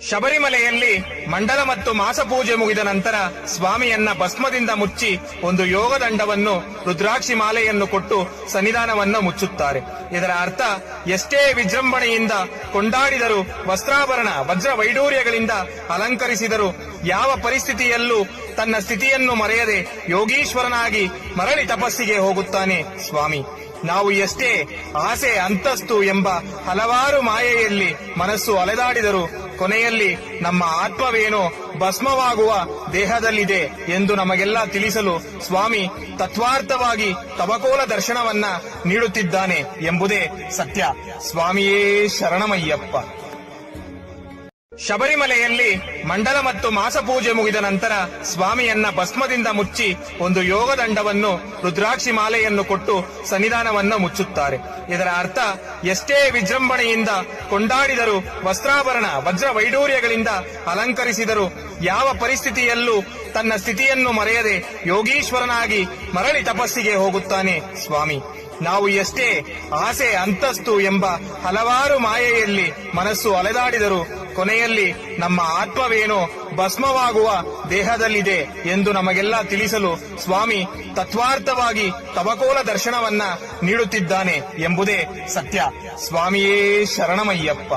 ಶಬರಿಮಲೆಯಲ್ಲಿ ಮಂಡಲ ಮತ್ತು ಮಾಸ ಪೂಜೆ ಮುಗಿದ ನಂತರ ಸ್ವಾಮಿಯನ್ನ ಭಸ್ಮದಿಂದ ಮುಚ್ಚಿ ಒಂದು ಯೋಗದಂಡವನ್ನು ರುದ್ರಾಕ್ಷಿ ಮಾಲೆಯನ್ನು ಕೊಟ್ಟು ಸನ್ನಿಧಾನವನ್ನು ಮುಚ್ಚುತ್ತಾರೆ. ಇದರ ಅರ್ಥ ಎಷ್ಟೇ ವಿಜೃಂಭಣೆಯಿಂದ ಕೊಂಡಾಡಿದರೂ ವಸ್ತ್ರಾಭರಣ, ವಜ್ರ ವೈಡೂರ್ಯಗಳಿಂದ ಅಲಂಕರಿಸಿದರು ಯಾವ ಪರಿಸ್ಥಿತಿಯಲ್ಲೂ ತನ್ನ ಸ್ಥಿತಿಯನ್ನು ಮರೆಯದೆ ಯೋಗೀಶ್ವರನಾಗಿ ಮರಳಿ ತಪಸ್ಸಿಗೆ ಹೋಗುತ್ತಾನೆ ಸ್ವಾಮಿ. ನಾವು ಎಷ್ಟೇ ಆಸೆ, ಅಂತಸ್ತು ಎಂಬ ಹಲವಾರು ಮಾಯೆಯಲ್ಲಿ ಮನಸ್ಸು ಅಲೆದಾಡಿದರು ಕೊನೆಯಲ್ಲಿ ನಮ್ಮ ಆತ್ಮವೇನು ಭಸ್ಮವಾಗುವ ದೇಹದಲ್ಲಿದೆ ಎಂದು ನಮಗೆಲ್ಲ ತಿಳಿಸಲು ಸ್ವಾಮಿ ತತ್ವಾರ್ಥವಾಗಿ ತಬಕೋಲ ದರ್ಶನವನ್ನ ನೀಡುತ್ತಿದ್ದಾನೆ ಎಂಬುದೇ ಸತ್ಯ. ಸ್ವಾಮಿಯೇ ಶರಣಮಯ್ಯಪ್ಪ. ಶಬರಿಮಲೆಯಲ್ಲಿ ಮಂಡಲ ಮತ್ತು ಮಾಸ ಪೂಜೆ ಮುಗಿದ ನಂತರ ಸ್ವಾಮಿಯನ್ನ ಭಸ್ಮದಿಂದ ಮುಚ್ಚಿ ಒಂದು ಯೋಗದಂಡವನ್ನು ರುದ್ರಾಕ್ಷಿ ಮಾಲೆಯನ್ನು ಕೊಟ್ಟು ಸನ್ನಿಧಾನವನ್ನು ಮುಚ್ಚುತ್ತಾರೆ. ಇದರ ಅರ್ಥ ಎಷ್ಟೇ ವಿಜೃಂಭಣೆಯಿಂದ ಕೊಂಡಾಡಿದರೂ ವಸ್ತ್ರಾಭರಣ, ವಜ್ರ ವೈಡೂರ್ಯಗಳಿಂದ ಅಲಂಕರಿಸಿದರೂ ಯಾವ ಪರಿಸ್ಥಿತಿಯಲ್ಲೂ ತನ್ನ ಸ್ಥಿತಿಯನ್ನು ಮರೆಯದೆ ಯೋಗೀಶ್ವರನಾಗಿ ಮರಳಿ ತಪಸ್ಸಿಗೆ ಹೋಗುತ್ತಾನೆ ಸ್ವಾಮಿ. ನಾವು ಎಷ್ಟೇ ಆಸೆ, ಅಂತಸ್ತು ಎಂಬ ಹಲವಾರು ಮಾಯೆಯಲ್ಲಿ ಮನಸ್ಸು ಅಲೆದಾಡಿದರು ಕೊನೆಯಲ್ಲಿ ನಮ್ಮ ಆತ್ಮವೇನು ಭಸ್ಮವಾಗುವ ದೇಹದಲ್ಲಿದೆ ಎಂದು ನಮಗೆಲ್ಲ ತಿಳಿಸಲು ಸ್ವಾಮಿ ತತ್ವಾರ್ಥವಾಗಿ ತಬಕೋಲ ದರ್ಶನವನ್ನ ನೀಡುತ್ತಿದ್ದಾನೆ ಎಂಬುದೇ ಸತ್ಯ. ಸ್ವಾಮಿಯೇ ಶರಣಮಯ್ಯಪ್ಪ.